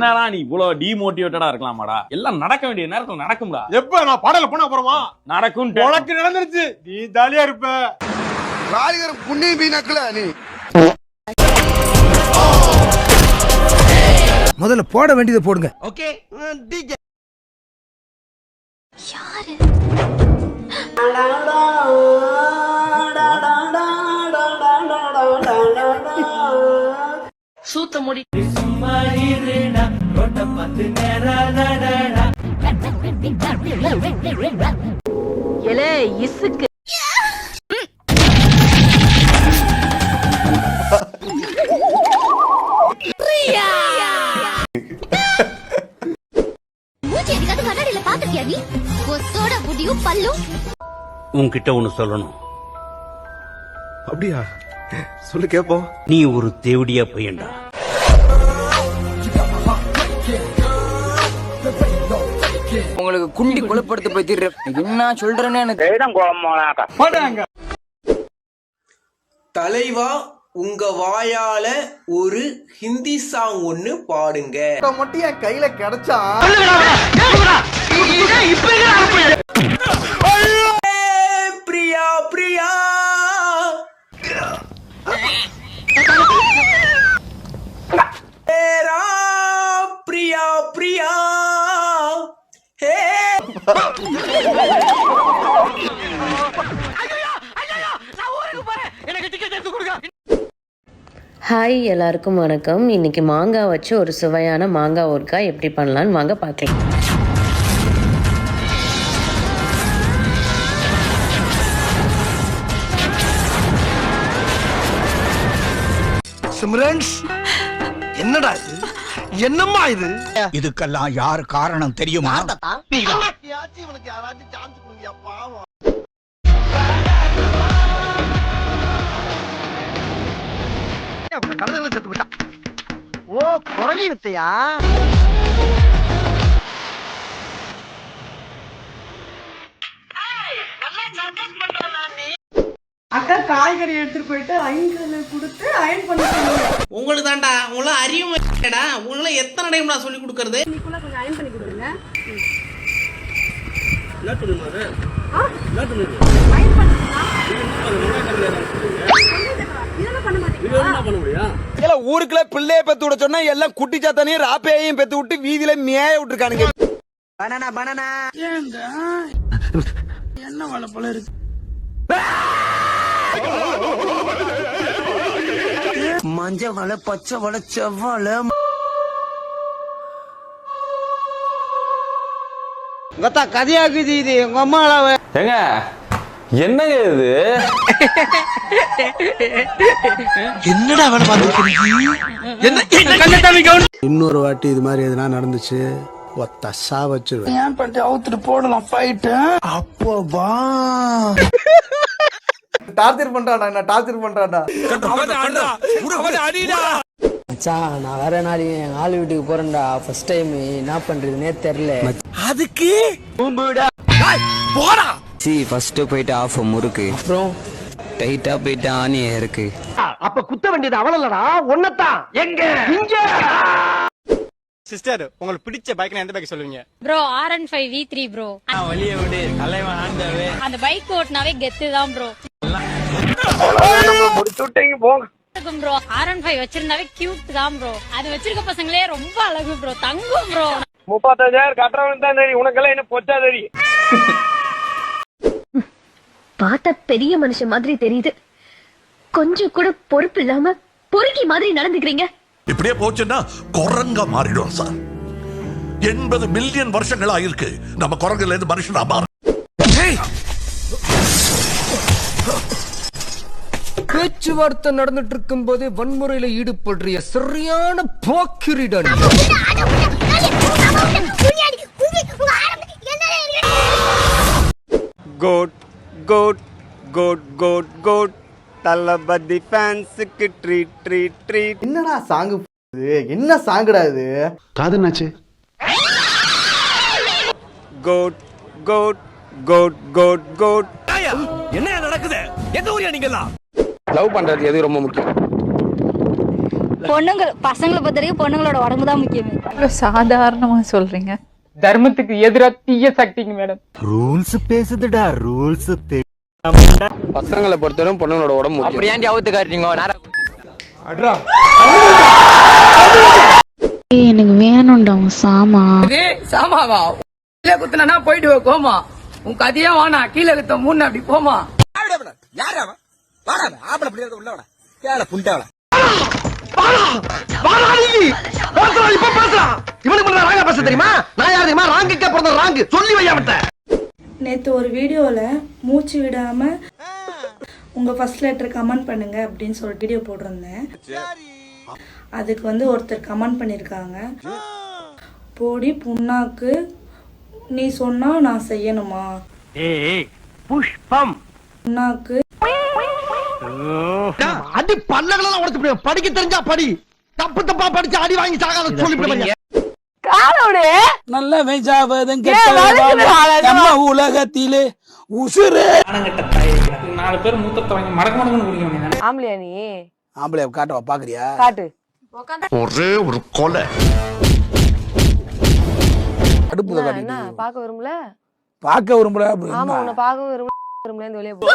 என்னடா நீ இவ்வளவு டிமோட்டிவேட்டடா இருக்கலாமாடா? எல்லாம் நடக்க வேண்டிய நேரத்துல நடக்கும்டா. எப்ப? நான் பாடல போன அப்புறமா? நடக்கும் உனக்கு நடந்துருச்சு. நீ ஜாலியா இருப்ப. காளிகர் புண்ணிய மீனக்கல நீ. முதல்ல போட வேண்டியதை போடுங்க. எலே இசுக்கு மூஞ்சி பல்லும் உன்கிட்ட ஒண்ணு சொல்லணும். அப்படியா? சொல்லு கேப்போம். நீ ஒரு தேவடியா பையன்டா. உங்களுக்கு குண்டி குழப்படுத்த போய் தீர்ற என்ன சொல்றேன்னு எனக்கு தலைவா உங்க வாயால ஒரு ஹிந்தி சாங் ஒன்னு பாடுங்க. மட்டும் என் கையில கிடைச்சா ஹாய் எல்லாருக்கும் வணக்கம். இன்னைக்கு மாங்காய் வச்சு ஒரு சுவையான மாங்காய் ஊறுகாய் எப்படி பண்ணலான்னு வாங்க பார்க்கலாம். சிம்ரன்ஸ் என்னடா இது? என்னம்மா இது? இதுக்கெல்லாம் யார் காரணம் தெரியுமா? கடலில் செத்து போயிட்டான். ஓ குரலி வித்தையா? காய்கறி எடுத்துட்டு போயிட்டு ஐங்கல கொடுத்து அயன் பண்ணி உங்களுக்கு தான்டா உங்களை அறிவு இல்லடா. உங்களை எத்தனை டைம்டா சொல்லி கொடுக்கறது? கொஞ்சம் அயன் பண்ணி கொடுங்க. ஊருக்குள்ள பிள்ளைய பெத்து விட சொன்னா எல்லாம் குட்டி சாத்தானையும் ராப்பையையும் பெத்து விட்டு வீதியில மேய விட்டுருக்கானுங்க. பனானா பனானா என்ன போல இருக்கு? மஞ்ச வள பச்சை வள செவ்வாழ உங்கத்தா கதையாக்குது இது உங்க அம்மாளாவ ஏங்க என்னங்க இது? என்னடா வேலை பார்த்துருக்கீங்க இன்னொரு வாட்டி இது மாதிரி எதுனா நடந்துச்சு ஒத்த சா வச்சிருவேன். ஏன் பண்ணிட்டு அவுத்துட்டு போடலாம் ஃபைட்டு அப்போ வா. டார்ச்சர் பண்றாடா என்ன டார்ச்சர் பண்றாடா மச்சான் நான் வேற நாள் என் ஆளு வீட்டுக்கு போறேன்டா. ஃபர்ஸ்ட் டைம் என்ன பண்றதுனே தெரியல. அதுக்கு? போடா. சி ஃபர்ஸ்ட் போயிட்டு ஆஃப் முறுக்கு. அப்புறம்? டைட்டா போயிட்டு ஆணி இருக்கு அப்ப குத்த வேண்டியது அவளல்லடா ஒன்னதான் எங்க? இங்க. சிஸ்டர் உங்களுக்கு பிடிச்ச பைக்னா எந்த பைக் சொல்லுவீங்க? Bro R and five V three bro வழிய விடு தலைவன் ஆண்டவே அந்த பைக் ஓட்டினாவே கெத்து தான் bro bro R and five வச்சிருந்தாவே cute தான் ப்ரோ அது வச்சிருக்க பசங்களே ரொம்ப அழகு ப்ரோ தங்கும் ப்ரோ முப்பத்தஞ்சாயிரம் கட்டுறவன் தான் தெரியும். உனக்கெல்லாம் என்ன பொச்சா தெரியும். பார்த்தா பெரிய மனுஷன் மாதிரி தெரியுது. கொஞ்சம் கூட பொறுப்பு இல்லாம பொறுக்கி மாதிரி நடந்துக்கிறீங்க. இப்படியே போச்சுன்னா குரங்க மாறிடும் சார். எண்பது மில்லியன் வருஷங்களா இருக்கு நம்ம குரங்குல இருந்து மனுஷனா மாற பேச்சுவார்த்தை நடந்துட்டு இருக்கும் போதே வன்முறையில ஈடுபடுறிய சரியான போக்கிரிடன். GOAT GOAT GOAT GOAT GOAT Thalapathy ஃபேன்ஸுக்கு ட்ரீட் ட்ரீட் ட்ரீட் என்னடா சாங் என்ன சாங்குடா இது? காதுனாச்சு GOAT GOAT GOAT GOAT GOAT என்ன நடக்குது? எந்த ஊரியா நீங்கெல்லாம்? லவ் பண்றது எது ரொம்ப முக்கியம்? பொண்ணுங்க பசங்களை பொறுத்த வரைக்கும் பொண்ணுங்களோட உடம்பு தான் முக்கியமே. சாதாரணமா சொல்றீங்க. தர்மத்துக்கு எதிரா தீய சக்திங்க மேடம். ரூல்ஸ் பேசுதுடா ரூல்ஸ் பசங்களை பொறுத்தவரைக்கும் பொண்ணுங்களோட உடம்பு அப்படி ஏன்டி அவுத்து காட்டுறீங்க? எனக்கு வேணும்டா உன் சாமா. சாமாவா? கீழே குத்துனா போயிட்டு கோமா. உன் கதையே வானா கீழே குத்த மூணு அப்படி போமா. நேத்து ஒரு வீடியோல மூச்சு விடாம உங்க ஃபர்ஸ்ட் லெட்டர் கமெண்ட் பண்ணுங்க அப்படின்னு சொல்லிட்டு வீடியோ போட்டிருந்தேன். அதுக்கு வந்து ஒருத்தர் கமெண்ட் பண்ணிருக்காங்க போடி புண்ணாக்கு நீ சொன்னா நான் செய்யணுமா? புஷ்பம். புண்ணாக்கு பல்லகளெல்லாம் உடச்சு படிக்க தெரிஞ்சா படி. தப்பு தப்பா படிச்சு அடி வாங்கி சாகாத சொல்லி நல்ல வெஞ்சாவதும் நம்ம உலகத்திலே உசுறு. நாலு பேர் மூத்தத்தை வாங்கி மடக்கு மடக்குன்னு குடிக்கணும் ஆம்பளையா நீ? ஆம்பளை காட்டவா பாக்குறியா? காட்டு. ஒரே ஒரு கொலை. அடுப்புல என்ன காட்டிட்டு. பார்க்க விரும்பல? பார்க்க விரும்பல ஆமா உன்னை பார்க்க விரும்பல விரும்பல வெளியே போ.